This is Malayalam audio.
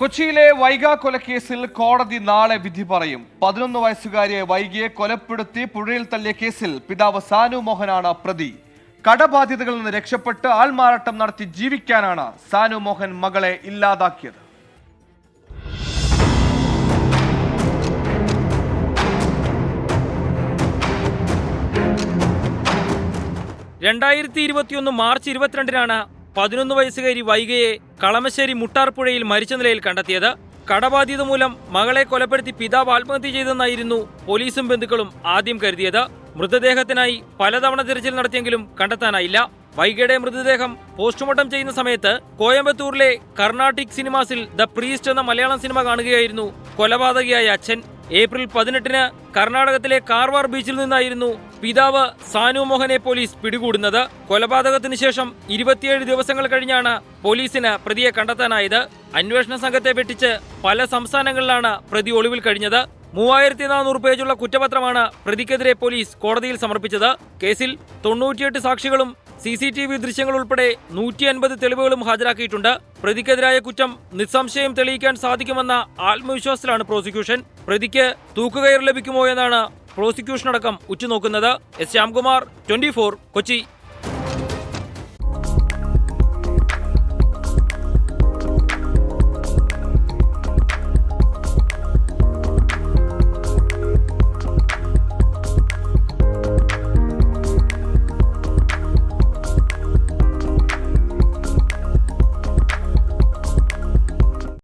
കൊച്ചിയിലെ വൈഗ കൊലക്കേസിൽ കോടതി നാളെ വിധി പറയും. പതിനൊന്ന് വയസ്സുകാരിയെ വൈകിയെ കൊലപ്പെടുത്തി പുഴയിൽ തള്ളിയ കേസിൽ പിതാവ് സാനു മോഹനാണ് പ്രതി. കടബാധ്യതകളിൽ നിന്ന് രക്ഷപ്പെട്ട് ആൾമാറാട്ടം നടത്തി ജീവിക്കാനാണ് സാനു മോഹൻ മകളെ ഇല്ലാതാക്കിയത്. രണ്ടായിരത്തി ഇരുപത്തിയൊന്ന് മാർച്ച് ഇരുപത്തിരണ്ടിനാണ് പതിനൊന്ന് വയസ്സുകാരി വൈകയെ കളമശ്ശേരി മുട്ടാർപ്പുഴയിൽ മരിച്ച നിലയിൽ കണ്ടെത്തിയത്. കടബാധ്യത മൂലം മകളെ കൊലപ്പെടുത്തി പിതാവ് ആത്മഹത്യ ചെയ്തെന്നായിരുന്നു പോലീസും ബന്ധുക്കളും ആദ്യം കരുതിയത്. മൃതദേഹത്തിനായി പലതവണ തിരച്ചിൽ നടത്തിയെങ്കിലും കണ്ടെത്താനായില്ല. വൈകയുടെ മൃതദേഹം പോസ്റ്റ്മോർട്ടം ചെയ്യുന്ന സമയത്ത് കോയമ്പത്തൂരിലെ കർണാട്ടിക് സിനിമാസിൽ ദ പ്രീസ്റ്റ് എന്ന മലയാളം സിനിമ കാണുകയായിരുന്നു കൊലപാതകിയായ അച്ഛൻ. ഏപ്രിൽ പതിനെട്ടിന് കർണാടകത്തിലെ കാർവാർ ബീച്ചിൽ നിന്നായിരുന്നു പിതാവ് സാനു മോഹനെ പോലീസ് പിടികൂടുന്നത്. കൊലപാതകത്തിന് ശേഷം ഇരുപത്തിയേഴ് ദിവസങ്ങൾ കഴിഞ്ഞാണ് പോലീസിന് പ്രതിയെ കണ്ടെത്താനായത്. അന്വേഷണ സംഘത്തെ വെട്ടിച്ച് പല സംസ്ഥാനങ്ങളിലാണ് പ്രതി ഒളിവിൽ കഴിഞ്ഞത്. മൂവായിരത്തി നാനൂറ് പേജുള്ള കുറ്റപത്രമാണ് പ്രതിക്കെതിരെ പോലീസ് കോടതിയിൽ സമർപ്പിച്ചത്. കേസിൽ തൊണ്ണൂറ്റിയെട്ട് സാക്ഷികളും സി സി ടി വി ദൃശ്യങ്ങൾ ഉൾപ്പെടെ നൂറ്റി അൻപത് തെളിവുകളും ഹാജരാക്കിയിട്ടുണ്ട്. പ്രതിക്കെതിരായ കുറ്റം നിസ്സംശയം തെളിയിക്കാൻ സാധിക്കുമെന്ന ആത്മവിശ്വാസത്തിലാണ് പ്രോസിക്യൂഷൻ. പ്രതിക്ക് തൂക്കുകയർ ലഭിക്കുമോ എന്നാണ് പ്രോസിക്യൂഷൻ അടക്കം ഉറ്റുനോക്കുന്നത്. S Shyamkumar twenty Kochi.